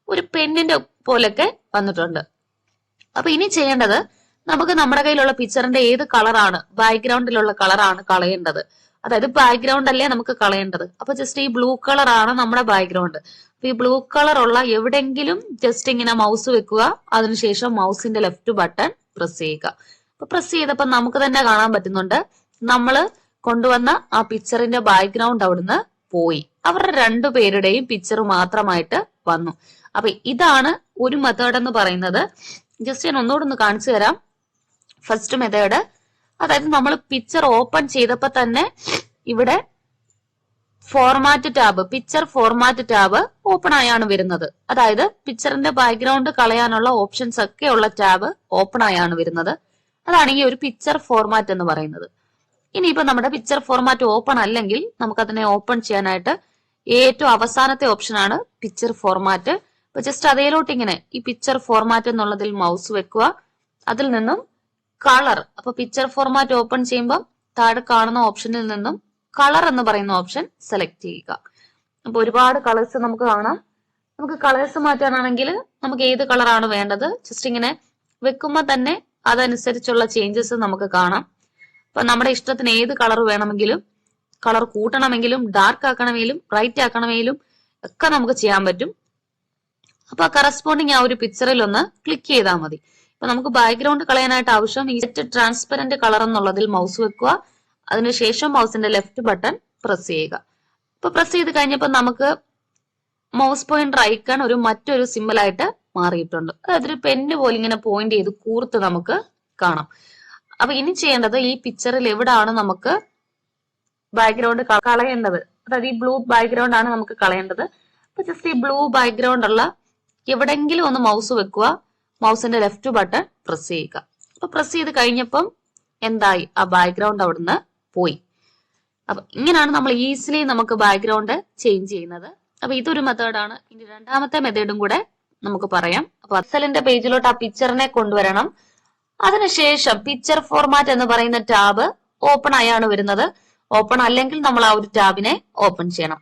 ഒരു പെണ്ണിന്റെ പോലൊക്കെ വന്നിട്ടുണ്ട്. അപ്പൊ ഇനി ചെയ്യേണ്ടത് നമുക്ക് നമ്മുടെ കയ്യിലുള്ള പിക്ചറിന്റെ ഏത് കളറാണ് ബാക്ക്ഗ്രൗണ്ടിലുള്ള കളറാണ് കളയേണ്ടത്. അതായത് ബാക്ക്ഗ്രൗണ്ട് അല്ലേ നമുക്ക് കളയേണ്ടത്? അപ്പൊ ജസ്റ്റ് ഈ ബ്ലൂ കളർ ആണ് നമ്മുടെ ബാക്ക്ഗ്രൗണ്ട് അപ്പൊ ഈ ബ്ലൂ കളർ ഉള്ള എവിടെങ്കിലും ജസ്റ്റ് ഇങ്ങനെ മൗസ് വെക്കുക. അതിനുശേഷം മൗസിന്റെ ലെഫ്റ്റ് ബട്ടൺ പ്രസ് ചെയ്യുക. അപ്പൊ പ്രസ് ചെയ്തപ്പോ നമുക്ക് തന്നെ കാണാൻ പറ്റുന്നുണ്ട്. നമ്മൾ കൊണ്ടുവന്ന ആ പിക്ചറിന്റെ ബാക്ക്ഗ്രൗണ്ട് അവിടുന്ന് പോയി. അവരുടെ രണ്ടുപേരുടെയും പിക്ചർ മാത്രമായിട്ട് വന്നു. അപ്പൊ ഇതാണ് ഒരു മെത്തേഡ് എന്ന് പറയുന്നത്. ജസ്റ്റ് ഞാൻ ഒന്നുകൂടെ ഒന്ന് കാണിച്ചു തരാം. ഫസ്റ്റ് മെത്തേഡ് അതായത് നമ്മൾ പിക്ചർ ഓപ്പൺ ചെയ്തപ്പോ തന്നെ ഇവിടെ format tab picture format tab open ആയാണ് വരുന്നത്. അതായത് പിക്ചറിന്റെ ബാക്ക്ഗ്രൗണ്ട് കളയാനുള്ള ഓപ്ഷൻസ് ഒക്കെ ഉള്ള ടാബ് ഓപ്പൺ ആയാണ് വരുന്നത്. അതാണ് ഈ ഒരു പിക്ചർ ഫോർമാറ്റ് എന്ന് പറയുന്നത്. ഇനിയിപ്പോ നമ്മുടെ പിക്ചർ ഫോർമാറ്റ് ഓപ്പൺ അല്ലെങ്കിൽ നമുക്ക് അതിനെ ഓപ്പൺ ചെയ്യാനായിട്ട് ഏറ്റവും അവസാനത്തെ ഓപ്ഷനാണ് പിക്ചർ ഫോർമാറ്റ് അപ്പൊ ജസ്റ്റ് അതേലോട്ട് ഇങ്ങനെ ഈ പിക്ചർ ഫോർമാറ്റ് എന്നുള്ളതിൽ മൗസ് വെക്കുക. അതിൽ നിന്നും കളർ. അപ്പൊ പിക്ചർ ഫോർമാറ്റ് ഓപ്പൺ ചെയ്യുമ്പോൾ താഴെ കാണുന്ന ഓപ്ഷനിൽ നിന്നും കളർ എന്ന് പറയുന്ന ഓപ്ഷൻ സെലക്ട് ചെയ്യുക. അപ്പൊ ഒരുപാട് കളേഴ്സ് നമുക്ക് കാണാം. നമുക്ക് കളേഴ്സ് മാറ്റാനാണെങ്കിൽ നമുക്ക് ഏത് കളറാണ് വേണ്ടത്? ജസ്റ്റ് ഇങ്ങനെ വെക്കുമ്പോൾ തന്നെ അതനുസരിച്ചുള്ള ചേഞ്ചസ് നമുക്ക് കാണാം. അപ്പൊ നമ്മുടെ ഇഷ്ടത്തിന് ഏത് കളർ വേണമെങ്കിലും കളർ കൂട്ടണമെങ്കിലും ഡാർക്ക് ആക്കണമെങ്കിലും ബ്രൈറ്റ് ആക്കണമെങ്കിലും ഒക്കെ നമുക്ക് ചെയ്യാൻ പറ്റും. അപ്പൊ കറസ്പോണ്ടിങ് ആ ഒരു പിക്ചറിൽ ഒന്ന് ക്ലിക്ക് ചെയ്താൽ മതി. ഇപ്പൊ നമുക്ക് ബാക്ക്ഗ്രൗണ്ട് കളയാനായിട്ട് ആവശ്യം. ഈ സെറ്റ് ട്രാൻസ്പെറന്റ് കളർ എന്നുള്ളതിൽ മൗസ് വെക്കുക. അതിനുശേഷം മൗസിന്റെ ലെഫ്റ്റ് ബട്ടൺ പ്രസ് ചെയ്യുക. ഇപ്പൊ പ്രസ് ചെയ്ത് കഴിഞ്ഞപ്പോൾ നമുക്ക് മൗസ് പോയിന്റർ ഐക്കൺ ഒരു മറ്റൊരു സിമ്പിൾ ആയിട്ട് മാറിയിട്ടുണ്ട്. അതായത് ഒരു പെന്ന് പോലെ ഇങ്ങനെ പോയിന്റ് ചെയ്ത് കൂർത്ത് നമുക്ക് കാണാം. അപ്പൊ ഇനി ചെയ്യേണ്ടത് ഈ പിക്ചറിൽ എവിടാണ് നമുക്ക് ബാക്ക്ഗ്രൗണ്ട് കളയേണ്ടത്? അതായത് ഈ ബ്ലൂ ബാക്ക്ഗ്രൗണ്ട് ആണ് നമുക്ക് കളയേണ്ടത്. അപ്പൊ ജസ്റ്റ് ഈ ബ്ലൂ ബാക്ക്ഗ്രൗണ്ട് ഉള്ള എവിടെങ്കിലും ഒന്ന് മൗസ് വെക്കുക. മൗസിന്റെ ലെഫ്റ്റ് ബട്ടൺ പ്രസ് ചെയ്യുക. അപ്പൊ പ്രസ് ചെയ്ത് കഴിഞ്ഞപ്പം എന്തായി? ആ ബാക്ക്ഗ്രൗണ്ട് അവിടുന്ന് പോയി. അപ്പൊ ഇങ്ങനെയാണ് നമ്മൾ ഈസിലി നമുക്ക് ബാക്ക്ഗ്രൗണ്ട് ചേഞ്ച് ചെയ്യുന്നത്. അപ്പൊ ഇതൊരു മെത്തേഡാണ് ഇനി രണ്ടാമത്തെ മെത്തേഡും കൂടെ നമുക്ക് പറയാം. അപ്പൊ അസലിന്റെ പേജിലോട്ട് ആ പിക്ചറിനെ കൊണ്ടുവരണം. അതിനുശേഷം പിക്ചർ ഫോർമാറ്റ് എന്ന് പറയുന്ന ടാബ് ഓപ്പൺ ആയാണ് വരുന്നത്. ഓപ്പൺ അല്ലെങ്കിൽ നമ്മൾ ആ ഒരു ടാബിനെ ഓപ്പൺ ചെയ്യണം.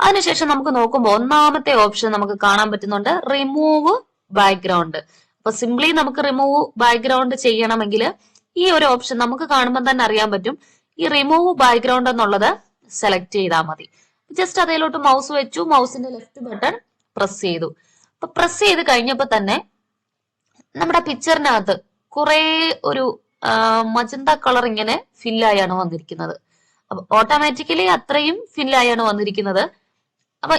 അതിനുശേഷം നമുക്ക് നോക്കുമ്പോൾ ഒന്നാമത്തെ ഓപ്ഷൻ നമുക്ക് കാണാൻ പറ്റുന്നുണ്ട്. റിമൂവ് ബാക്ക്ഗ്രൗണ്ട് അപ്പൊ സിംപ്ലി നമുക്ക് റിമൂവ് ബാക്ക്ഗ്രൗണ്ട് ചെയ്യണമെങ്കിൽ ഈ ഒരു ഓപ്ഷൻ നമുക്ക് കാണുമ്പോൾ തന്നെ അറിയാൻ പറ്റും. ഈ റിമൂവ് ബാക്ക്ഗ്രൗണ്ട് എന്നുള്ളത് സെലക്ട് ചെയ്താൽ മതി. ജസ്റ്റ് അതിലോട്ട് മൗസ് വെച്ചു മൗസിന്റെ ലെഫ്റ്റ് ബട്ടൺ പ്രസ് ചെയ്തു. അപ്പൊ പ്രസ് ചെയ്ത് കഴിഞ്ഞപ്പോ തന്നെ നമ്മുടെ പിക്ചറിനകത്ത് കുറെ ഒരു മജന്ത കളർ ഇങ്ങനെ ഫില്ലായാണ് വന്നിരിക്കുന്നത്. അപ്പൊ ഓട്ടോമാറ്റിക്കലി അത്രയും ഫില്ലായാണ് വന്നിരിക്കുന്നത്. അപ്പൊ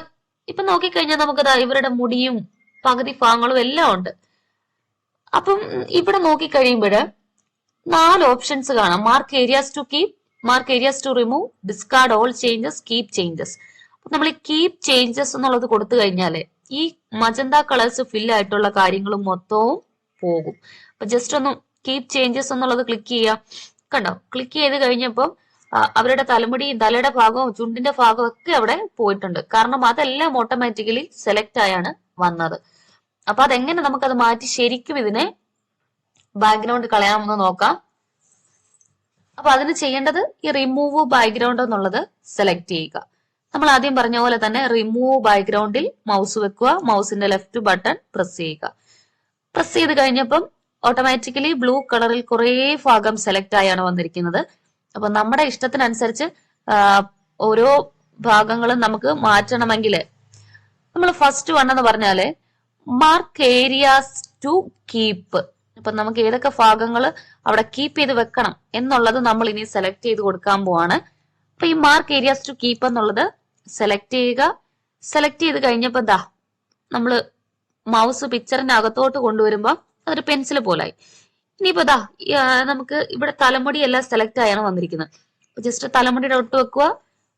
ഇപ്പൊ നോക്കിക്കഴിഞ്ഞാൽ നമുക്ക് ഇവരുടെ മുടിയും പകുതി ഭാഗങ്ങളും എല്ലാം ഉണ്ട്. അപ്പം ഇവിടെ നോക്കിക്കഴിയുമ്പോൾ നാല് ഓപ്ഷൻസ് കാണാം. Mark areas to keep mark areas to remove discard all changes keep changes നമ്മൾ ഈ കീപ് ചേഞ്ചസ് എന്നുള്ളത് കൊടുത്തു കഴിഞ്ഞാൽ ഈ മജന്ത കളേഴ്സ് ഫിൽ ആയിട്ടുള്ള കാര്യങ്ങളും മൊത്തവും പോകും. അപ്പൊ ജസ്റ്റ് ഒന്ന് കീപ് ചേഞ്ചസ് എന്നുള്ളത് ക്ലിക്ക് ചെയ്യുക കണ്ടോ? ക്ലിക്ക് ചെയ്ത് കഴിഞ്ഞപ്പം അവരുടെ തലമുടിയും തലയുടെ ഭാഗവും ചുണ്ടിന്റെ ഭാഗവും ഒക്കെ അവിടെ പോയിട്ടുണ്ട്. കാരണം അതെല്ലാം ഓട്ടോമാറ്റിക്കലി സെലക്ട് ആയാണ് വന്നത്. അപ്പൊ അതെങ്ങനെ നമുക്കത് മാറ്റി ശരിക്കും ഇതിനെ ബാക്ക്ഗ്രൗണ്ട് കളയാമെന്ന് നോക്കാം. അപ്പൊ അതിന് ചെയ്യേണ്ടത് ഈ റിമൂവ് ബാക്ക്ഗ്രൗണ്ട് എന്നുള്ളത് സെലക്ട് ചെയ്യുക. നമ്മൾ ആദ്യം പറഞ്ഞ പോലെ തന്നെ റിമൂവ് ബാക്ക്ഗ്രൗണ്ടിൽ മൗസ് വെക്കുക മൗസിന്റെ ലെഫ്റ്റ് ബട്ടൺ പ്രസ് ചെയ്യുക. പ്രസ് ചെയ്ത് കഴിഞ്ഞപ്പം ഓട്ടോമാറ്റിക്കലി ബ്ലൂ കളറിൽ കുറേ ഭാഗം സെലക്ട് ആയാണ് വന്നിരിക്കുന്നത്. അപ്പൊ നമ്മുടെ ഇഷ്ടത്തിനനുസരിച്ച് ഓരോ ഭാഗങ്ങളും നമുക്ക് മാറ്റണമെങ്കിൽ നമ്മൾ ഫസ്റ്റ് വൺ എന്ന് പറഞ്ഞാൽ മാർക്ക് ഏരിയാസ് ടു കീപ്പ് അപ്പൊ നമുക്ക് ഏതൊക്കെ ഭാഗങ്ങൾ അവിടെ കീപ്പ് ചെയ്ത് വെക്കണം എന്നുള്ളത് നമ്മൾ ഇനി സെലക്ട് ചെയ്ത് കൊടുക്കാൻ പോവാണ്. അപ്പൊ ഈ മാർക്ക് ഏരിയാസ് ടു കീപ്പ് എന്നുള്ളത് സെലക്ട് ചെയ്യുക. സെലക്ട് ചെയ്ത് കഴിഞ്ഞപ്പോ ദാ നമ്മൾ മൗസ് പിക്ചറിന്റെ അകത്തോട്ട് കൊണ്ടുവരുമ്പോ അതൊരു പെൻസിൽ പോലായി ഇനിയിപ്പോ ദാ നമുക്ക് ഇവിടെ തലമുടി എല്ലാം സെലക്ട് ആയാണ് വന്നിരിക്കുന്നത്. ജസ്റ്റ് തലമുടിയുടെ ഒട്ട് വെക്കുക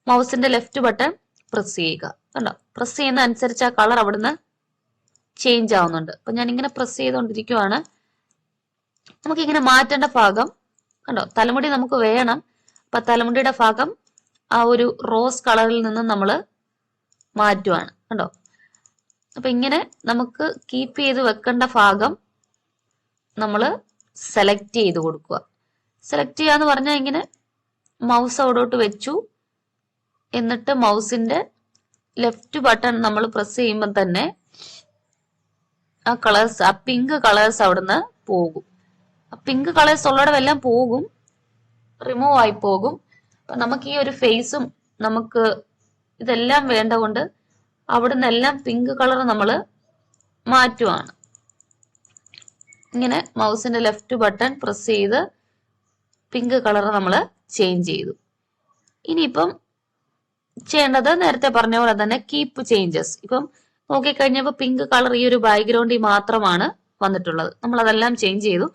മൗസിന്റെ ലെഫ്റ്റ് ബട്ടൺ പ്രസ് ചെയ്യുക. കണ്ടോ? പ്രസ് ചെയ്യുന്ന അനുസരിച്ച് ആ കളർ അവിടുന്ന് ചേഞ്ച് ആവുന്നുണ്ട്. അപ്പൊ ഞാൻ ഇങ്ങനെ പ്രസ് ചെയ്തുകൊണ്ടിരിക്കുവാണ് നമുക്ക് ഇങ്ങനെ മാറ്റേണ്ട ഭാഗം കണ്ടോ? തലമുടി നമുക്ക് വേണം. അപ്പൊ തലമുടിയുടെ ഭാഗം ആ ഒരു റോസ് കളറിൽ നിന്ന് നമ്മൾ മാറ്റുവാണ്. കണ്ടോ? അപ്പൊ ഇങ്ങനെ നമുക്ക് കീപ്പ് ചെയ്ത് വെക്കേണ്ട ഭാഗം നമ്മൾ സെലക്ട് ചെയ്ത് കൊടുക്കുക. സെലക്ട് ചെയ്യാന്ന് പറഞ്ഞാൽ ഇങ്ങനെ മൗസ് അവിടോട്ട് വെച്ചു. എന്നിട്ട് മൗസിന്റെ ലെഫ്റ്റ് ബട്ടൺ നമ്മൾ പ്രസ് ചെയ്യുമ്പോൾ തന്നെ ആ കളേഴ്സ് ആ പിങ്ക് കളേഴ്സ് അവിടുന്ന് പോകും. ആ പിങ്ക് കളേഴ്സ് ഉള്ളിടമെല്ലാം പോകും. റിമൂവ് ആയി പോകും. അപ്പൊ നമുക്ക് ഈ ഒരു ഫേസും നമുക്ക് ഇതെല്ലാം വേണ്ട കൊണ്ട് അവിടുന്ന് എല്ലാം പിങ്ക് കളർ നമ്മൾ മാറ്റുവാണ്. ഇങ്ങനെ മൗസിന്റെ ലെഫ്റ്റ് ബട്ടൺ പ്രസ് ചെയ്ത് പിങ്ക് കളർ നമ്മൾ ചേഞ്ച് ചെയ്തു. ഇനിയിപ്പം ചെയ്യേണ്ടത് നേരത്തെ പറഞ്ഞ പോലെ തന്നെ കീപ്പ് ചേഞ്ചസ് ഇപ്പം നോക്കിക്കഴിഞ്ഞപ്പോൾ പിങ്ക് കളർ ഈ ഒരു ബാക്ക്ഗ്രൗണ്ടിൽ മാത്രമാണ് വന്നിട്ടുള്ളത്. നമ്മൾ അതെല്ലാം ചേഞ്ച് ചെയ്തു.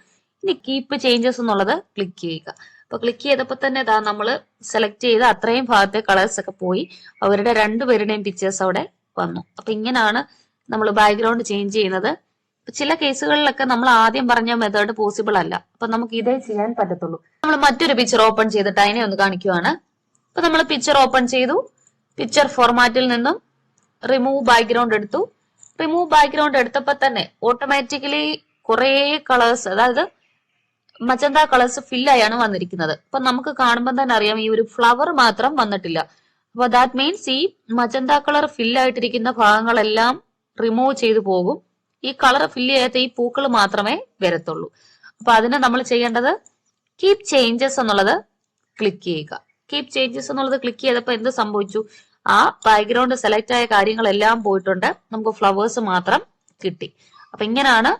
ഇനി കീപ്പ് ചേഞ്ചസ് എന്നുള്ളത് ക്ലിക്ക് ചെയ്യുക. അപ്പൊ ക്ലിക്ക് ചെയ്തപ്പോൾ തന്നെ ഇതാ നമ്മൾ സെലക്ട് ചെയ്ത അത്രയും ഭാഗത്തെ കളേഴ്സ് ഒക്കെ പോയി. അവരുടെ രണ്ടുപേരുടെയും പിക്ചേഴ്സ് അവിടെ വന്നു. അപ്പൊ ഇങ്ങനെയാണ് നമ്മൾ ബാക്ക്ഗ്രൗണ്ട് ചേഞ്ച് ചെയ്യുന്നത്. ചില കേസുകളിലൊക്കെ നമ്മൾ ആദ്യം പറഞ്ഞ മെത്തേഡ് പോസിബിൾ അല്ല. അപ്പൊ നമുക്ക് ഇതേ ചെയ്യാൻ പറ്റത്തുള്ളൂ. നമ്മൾ മറ്റൊരു പിക്ചർ ഓപ്പൺ ചെയ്തിട്ട് അതിനെ ഒന്ന് കാണിക്കുവാണ്. അപ്പൊ നമ്മൾ പിക്ചർ ഓപ്പൺ ചെയ്തു. പിക്ചർ ഫോർമാറ്റിൽ നിന്നും റിമൂവ് ബാക്ക്ഗ്രൗണ്ട് എടുത്തു. റിമൂവ് ബാക്ക്ഗ്രൗണ്ട് എടുത്തപ്പോ തന്നെ ഓട്ടോമാറ്റിക്കലി കുറേ കളേഴ്സ് അതായത് മജന്ത കളേഴ്സ് ഫില്ലായാണ് വന്നിരിക്കുന്നത്. അപ്പൊ നമുക്ക് കാണുമ്പോൾ തന്നെ അറിയാം ഈ ഒരു ഫ്ലവർ മാത്രം വന്നിട്ടില്ല. അപ്പൊ ദാറ്റ് മീൻസ് ഈ മജന്ത കളർ ഫില്ലായിട്ടിരിക്കുന്ന ഭാഗങ്ങളെല്ലാം റിമൂവ് ചെയ്തു പോകും. ഈ കളർ ഫില്ല് ചെയ്യാത്ത ഈ പൂക്കൾ മാത്രമേ വരത്തുള്ളൂ. അപ്പൊ അതിന് നമ്മൾ ചെയ്യേണ്ടത് കീപ് ചേഞ്ചസ് എന്നുള്ളത് ക്ലിക്ക് ചെയ്യുക. കീപ് ചേഞ്ചസ് എന്നുള്ളത് ക്ലിക്ക് ചെയ്തപ്പോൾ എന്ത് സംഭവിച്ചു? ആ ബാക്ക്ഗ്രൗണ്ട് സെലക്ട് ആയ കാര്യങ്ങളെല്ലാം പോയിട്ടുണ്ട്. നമുക്ക് ഫ്ലവേഴ്സ് മാത്രം കിട്ടി. അപ്പൊ ഇങ്ങനെയാണ്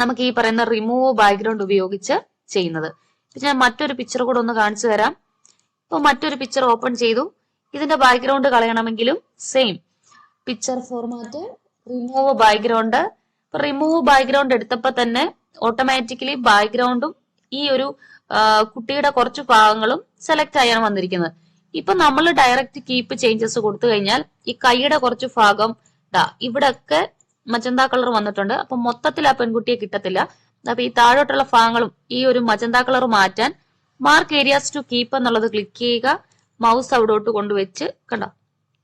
നമുക്ക് ഈ പറയുന്ന റിമൂവ് ബാക്ക്ഗ്രൗണ്ട് ഉപയോഗിച്ച് ചെയ്യുന്നത്. ഞാൻ മറ്റൊരു പിക്ചർ കൂടെ ഒന്ന് കാണിച്ചു തരാം. ഇപ്പൊ മറ്റൊരു പിക്ചർ ഓപ്പൺ ചെയ്തു. ഇതിന്റെ background കളയണമെങ്കിലും same picture format remove background remove background എടുത്തപ്പോ തന്നെ ഓട്ടോമാറ്റിക്കലി ബാക്ക്ഗ്രൗണ്ടും ഈ ഒരു കുട്ടിയുടെ കുറച്ച് ഭാഗങ്ങളും സെലക്ട് ആയാണ് വന്നിരിക്കുന്നത്. ഇപ്പൊ നമ്മൾ ഡയറക്റ്റ് കീപ്പ് ചേഞ്ചസ് കൊടുത്തു കഴിഞ്ഞാൽ ഈ കൈയുടെ കുറച്ച് ഭാഗം ദാ ഇവിടെയൊക്കെ മജന്ത കളർ വന്നിട്ടുണ്ട്. അപ്പൊ മൊത്തത്തിൽ ആ പെൺകുട്ടിയെ കിട്ടത്തില്ല. അപ്പൊ ഈ താഴോട്ടുള്ള ഭാഗങ്ങളും ഈ ഒരു മജന്ത കളർ മാറ്റാൻ മാർക്ക് ഏരിയാസ് ടു കീപ്പ് എന്നുള്ളത് ക്ലിക്ക് ചെയ്യുക. മൗസ് അവിടോട്ട് കൊണ്ടുവച്ച് കണ്ടോ?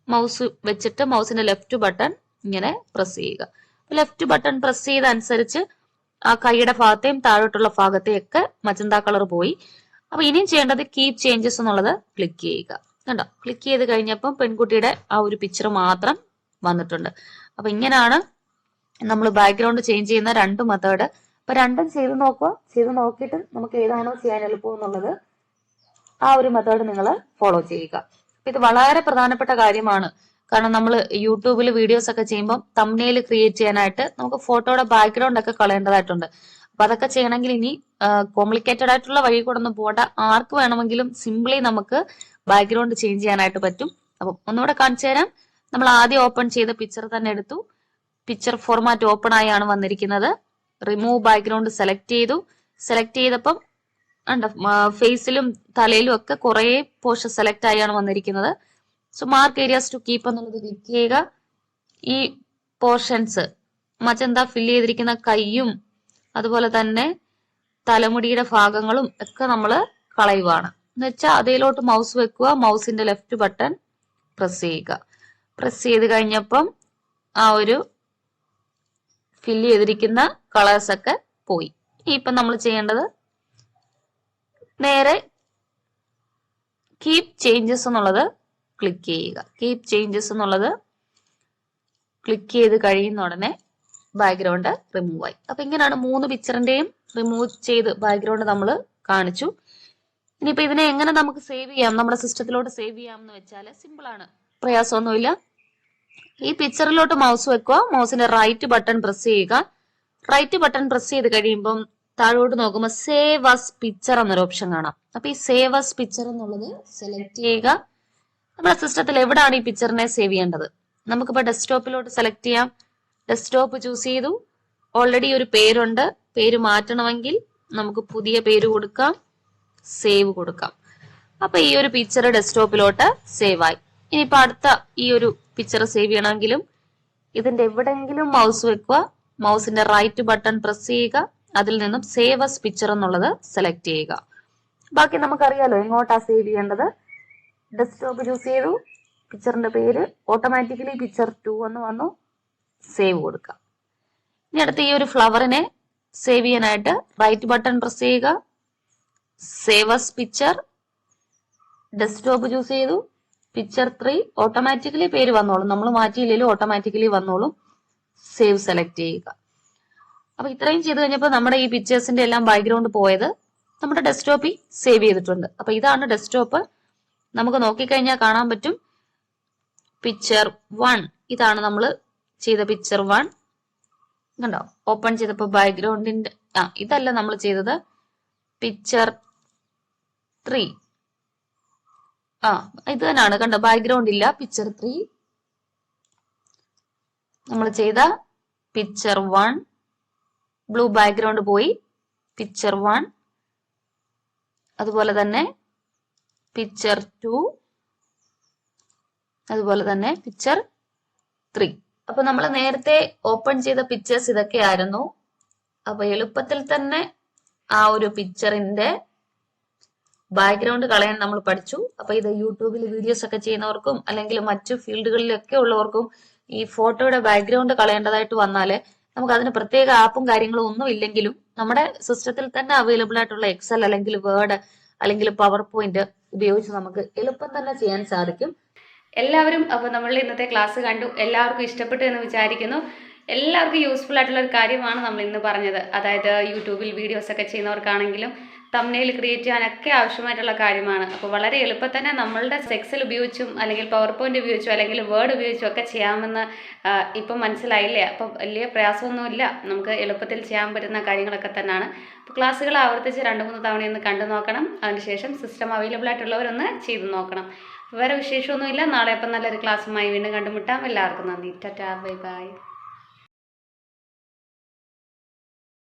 മൗസ് വെച്ചിട്ട് മൗസിന്റെ ലെഫ്റ്റ് ബട്ടൺ ഇങ്ങനെ പ്രസ് ചെയ്യുക. ലെഫ്റ്റ് ബട്ടൺ പ്രസ് ചെയ്ത അനുസരിച്ച് ആ കൈയുടെ ഭാഗത്തെയും താഴോട്ടുള്ള ഭാഗത്തെയും ഒക്കെ മജന്ത കളർ പോയി. അപ്പൊ ഇനിയും ചെയ്യേണ്ടത് കീപ് ചേഞ്ചസ് എന്നുള്ളത് ക്ലിക്ക് ചെയ്യുക. കണ്ടോ? ക്ലിക്ക് ചെയ്ത് കഴിഞ്ഞപ്പം പെൺകുട്ടിയുടെ ആ ഒരു പിക്ചർ മാത്രം വന്നിട്ടുണ്ട്. അപ്പൊ ഇങ്ങനെയാണ് നമ്മൾ ബാക്ക്ഗ്രൗണ്ട് ചേഞ്ച് ചെയ്യുന്ന രണ്ട് മെത്തേഡ് അപ്പൊ രണ്ടും ചെയ്ത് നോക്കുക. ചെയ്ത് നോക്കിയിട്ട് നമുക്ക് ഏതാണോ ചെയ്യാൻ എളുപ്പം എന്നുള്ളത് ആ ഒരു മെത്തേഡ് നിങ്ങൾ ഫോളോ ചെയ്യുക. ഇത് വളരെ പ്രധാനപ്പെട്ട കാര്യമാണ്. കാരണം നമ്മൾ യൂട്യൂബിൽ വീഡിയോസ് ഒക്കെ ചെയ്യുമ്പോൾ തമ്മിൽ ക്രിയേറ്റ് ചെയ്യാനായിട്ട് നമുക്ക് ഫോട്ടോയുടെ ബാക്ക്ഗ്രൗണ്ട് ഒക്കെ കളയേണ്ടതായിട്ടുണ്ട്. അപ്പൊ അതൊക്കെ ചെയ്യണമെങ്കിൽ ഇനി കോംപ്ലിക്കേറ്റഡ് ആയിട്ടുള്ള വഴി കൂടെ പോകണ്ട. ആർക്ക് വേണമെങ്കിലും സിംപ്ലി നമുക്ക് ബാക്ക്ഗ്രൗണ്ട് ചേഞ്ച് ചെയ്യാനായിട്ട് പറ്റും. അപ്പം ഒന്നുകൂടെ കാണിച്ചു തരാം. നമ്മൾ ആദ്യം ഓപ്പൺ ചെയ്ത പിക്ചർ തന്നെ എടുത്തു. പിക്ചർ ഫോർമാറ്റ് ഓപ്പൺ ആയാണ് വന്നിരിക്കുന്നത്. റിമൂവ് ബാക്ക്ഗ്രൗണ്ട് സെലക്ട് ചെയ്തു. സെലക്ട് ചെയ്തപ്പം ഉണ്ട് ഫേസിലും തലയിലും ഒക്കെ കുറെ പോർഷൻ സെലക്ട് ആയാണ് വന്നിരിക്കുന്നത്. So mark areas to keep എന്നുള്ളത് ക്ലിക്ക് ചെയ്യുക. ഈ പോർഷൻസ് മച്ചെന്താ ഫില്ല് ചെയ്തിരിക്കുന്ന കൈയും അതുപോലെ തന്നെ തലമുടിയുടെ ഭാഗങ്ങളും ഒക്കെ നമ്മൾ കളയുവാണ്. എന്ന് വെച്ചാൽ അതിലോട്ട് മൗസ് വെക്കുക മൗസിന്റെ ലെഫ്റ്റ് ബട്ടൺ പ്രസ് ചെയ്യുക. പ്രസ് ചെയ്ത് കഴിഞ്ഞപ്പം ആ ഒരു ഫില്ല് ചെയ്തിരിക്കുന്ന കളേഴ്സ് ഒക്കെ പോയി. ഇപ്പം നമ്മൾ ചെയ്യേണ്ടത് നേരെ കീപ് ചേഞ്ചസ് എന്നുള്ളത് ക്ലിക്ക് ചെയ്യുക. കീപ് ചേഞ്ചസ് എന്നുള്ളത് ക്ലിക്ക് ചെയ്ത് കഴിയുന്ന ഉടനെ ബാക്ക്ഗ്രൗണ്ട് റിമൂവ് ആയി. അപ്പൊ ഇങ്ങനെയാണ് മൂന്ന് പിക്ചറിന്റെയും റിമൂവ് ചെയ്ത് ബാക്ക്ഗ്രൗണ്ട് നമ്മൾ കാണിച്ചു. ഇനിയിപ്പോ ഇതിനെ എങ്ങനെ നമുക്ക് സേവ് ചെയ്യാം? നമ്മുടെ സിസ്റ്റത്തിലോട്ട് സേവ് ചെയ്യാം എന്ന് വെച്ചാൽ സിമ്പിൾ ആണ്. പ്രയാസമൊന്നുമില്ല. ഈ പിക്ചറിലോട്ട് മൗസ് വെക്കുക. മൗസിന്റെ റൈറ്റ് ബട്ടൺ പ്രസ് ചെയ്യുക. റൈറ്റ് ബട്ടൺ പ്രസ് ചെയ്ത് കഴിയുമ്പം താഴോട്ട് നോക്കുമ്പോൾ സേവ് അസ് പിക്ചർ എന്നൊരു ഓപ്ഷൻ കാണാം. അപ്പൊ ഈ സേവ് അസ് പിക്ചർ എന്നുള്ളത് സെലക്ട് ചെയ്യുക. നമ്മുടെ സിസ്റ്റത്തിൽ എവിടെയാണ് ഈ പിക്ചറിനെ സേവ് ചെയ്യേണ്ടത്? നമുക്കിപ്പോ ഡെസ്ക്ടോപ്പിലോട്ട് സെലക്ട് ചെയ്യാം. ഡെസ്ക്ടോപ്പ് ചൂസ് ചെയ്തു. ഓൾറെഡി ഒരു പേരുണ്ട്. പേര് മാറ്റണമെങ്കിൽ നമുക്ക് പുതിയ പേര് കൊടുക്കാം. സേവ് കൊടുക്കാം. അപ്പൊ ഈ ഒരു പിക്ചർ ഡെസ്ക്ടോപ്പിലോട്ട് സേവ് ആയി. ഇനിയിപ്പോ അടുത്ത ഈ ഒരു പിക്ചർ സേവ് ചെയ്യണമെങ്കിലും ഇതിന്റെ എവിടെങ്കിലും മൗസ് വെക്കുക. മൗസിന്റെ റൈറ്റ് ബട്ടൺ പ്രസ് ചെയ്യുക. അതിൽ നിന്നും സേവ് അസ് പിക്ചർ എന്നുള്ളത് സെലക്ട് ചെയ്യുക. ബാക്കി നമുക്കറിയാലോ എങ്ങോട്ടാ സേവ് ചെയ്യേണ്ടത്. ഡെസ്ക്ടോപ്പ് ചൂസ് ചെയ്തു. പിക്ചറിന്റെ പേര്. ഓട്ടോമാറ്റിക്കലി പിക്ചർ ടു എന്ന് വന്നു. സേവ് കൊടുക്കാം. ഇനി അടുത്ത ഈ ഒരു ഫ്ലവറിനെ സേവ് ചെയ്യാനായിട്ട് റൈറ്റ് ബട്ടൺ പ്രസ് ചെയ്യുക. Save as picture desktop choose ചെയ്തു. പിക്ചർ ത്രീ ഓട്ടോമാറ്റിക്കലി പേര് വന്നോളും. നമ്മൾ മാറ്റിയില്ലെങ്കിലും ഓട്ടോമാറ്റിക്കലി വന്നോളും. സേവ് സെലക്ട് ചെയ്യുക. അപ്പൊ ഇത്രയും ചെയ്ത് കഴിഞ്ഞപ്പോൾ നമ്മുടെ ഈ പിക്ചേഴ്സിന്റെ എല്ലാം ബാക്ക്ഗ്രൗണ്ട് പോയത് നമ്മുടെ ഡെസ്ക്ടോപ്പിൽ സേവ് ചെയ്തിട്ടുണ്ട്. അപ്പൊ ഇതാണ് ഡെസ്ക്ടോപ്പ് നമുക്ക് നോക്കിക്കഴിഞ്ഞാൽ കാണാൻ പറ്റും. പിക്ചർ വൺ ഇതാണ് നമ്മൾ ചെയ്ത പിക്ചർ വൺ കണ്ടോ? ഓപ്പൺ ചെയ്തപ്പോൾ ബാക്ക്ഗ്രൗണ്ടിന്റെ ആ ഇതല്ല നമ്മൾ ചെയ്തത്. പിക്ചർ ത്രീ ആ ഇത് തന്നെയാണ്. കണ്ടോ? ബാക്ക്ഗ്രൗണ്ട് ഇല്ല. പിക്ചർ ത്രീ നമ്മൾ ചെയ്ത പിക്ചർ വൺ ബ്ലൂ ബാക്ക്ഗ്രൗണ്ട് പോയി. പിക്ചർ വൺ അതുപോലെ തന്നെ പിക്ചർ ടു അതുപോലെ തന്നെ പിക്ചർ ത്രീ അപ്പൊ നമ്മൾ നേരത്തെ ഓപ്പൺ ചെയ്ത പിക്ചേഴ്സ് ഇതൊക്കെ ആയിരുന്നു അപ്പൊ എളുപ്പത്തിൽ തന്നെ ആ ഒരു പിക്ചറിന്റെ ബാക്ക്ഗ്രൗണ്ട് കളയാൻ നമ്മൾ പഠിച്ചു. അപ്പൊ ഇത് യൂട്യൂബിൽ വീഡിയോസ് ഒക്കെ ചെയ്യുന്നവർക്കും അല്ലെങ്കിൽ മറ്റു ഫീൽഡുകളിലൊക്കെ ഉള്ളവർക്കും ഈ ഫോട്ടോയുടെ ബാക്ക്ഗ്രൗണ്ട് കളയേണ്ടതായിട്ട് വന്നാൽ നമുക്ക് അതിന് പ്രത്യേക ആപ്പും കാര്യങ്ങളും ഒന്നും ഇല്ലെങ്കിലും നമ്മുടെ സിസ്റ്റത്തിൽ തന്നെ അവൈലബിൾ ആയിട്ടുള്ള എക്സൽ അല്ലെങ്കിൽ വേർഡ് അല്ലെങ്കിൽ പവർ പോയിന്റ് ഉപയോഗിച്ച് നമുക്ക് എളുപ്പം തന്നെ ചെയ്യാൻ സാധിക്കും. എല്ലാവരും അപ്പോൾ നമ്മളുടെ ഇന്നത്തെ ക്ലാസ് കണ്ടു. എല്ലാവർക്കും ഇഷ്ടപ്പെട്ടു എന്ന് വിചാരിക്കുന്നു. എല്ലാവർക്കും യൂസ്ഫുൾ ആയിട്ടുള്ള ഒരു കാര്യമാണ് നമ്മൾ ഇന്ന് പറഞ്ഞത്. അതായത് യൂട്യൂബിൽ വീഡിയോസ് ഒക്കെ ചെയ്യുന്നവർക്കാണെങ്കിലും തമ്മിൽ ക്രിയേറ്റ് ചെയ്യാനൊക്കെ ആവശ്യമായിട്ടുള്ള കാര്യമാണ്. അപ്പോൾ വളരെ എളുപ്പം തന്നെ നമ്മളുടെ സെക്സൽ ഉപയോഗിച്ചും അല്ലെങ്കിൽ പവർ പോയിന്റ് ഉപയോഗിച്ചും അല്ലെങ്കിൽ വേർഡ് ഉപയോഗിച്ചും ഒക്കെ ചെയ്യാമെന്ന് ഇപ്പം മനസ്സിലായില്ലേ? അപ്പം വലിയ പ്രയാസമൊന്നുമില്ല. നമുക്ക് എളുപ്പത്തിൽ ചെയ്യാൻ പറ്റുന്ന കാര്യങ്ങളൊക്കെ തന്നെയാണ്. അപ്പോൾ ക്ലാസ്സുകൾ ആവർത്തിച്ച് രണ്ട് മൂന്ന് തവണയൊന്ന് കണ്ടു നോക്കണം. അതിനുശേഷം സിസ്റ്റം അവൈലബിൾ ആയിട്ടുള്ളവരൊന്ന് ചെയ്തു നോക്കണം. വേറെ വിശേഷമൊന്നുമില്ല. നാളെ അപ്പം നല്ലൊരു ക്ലാസ്സുമായി വീണ്ടും കണ്ടുമുട്ടാം. എല്ലാവർക്കും നന്ദി. ടാറ്റാ. Bye bye.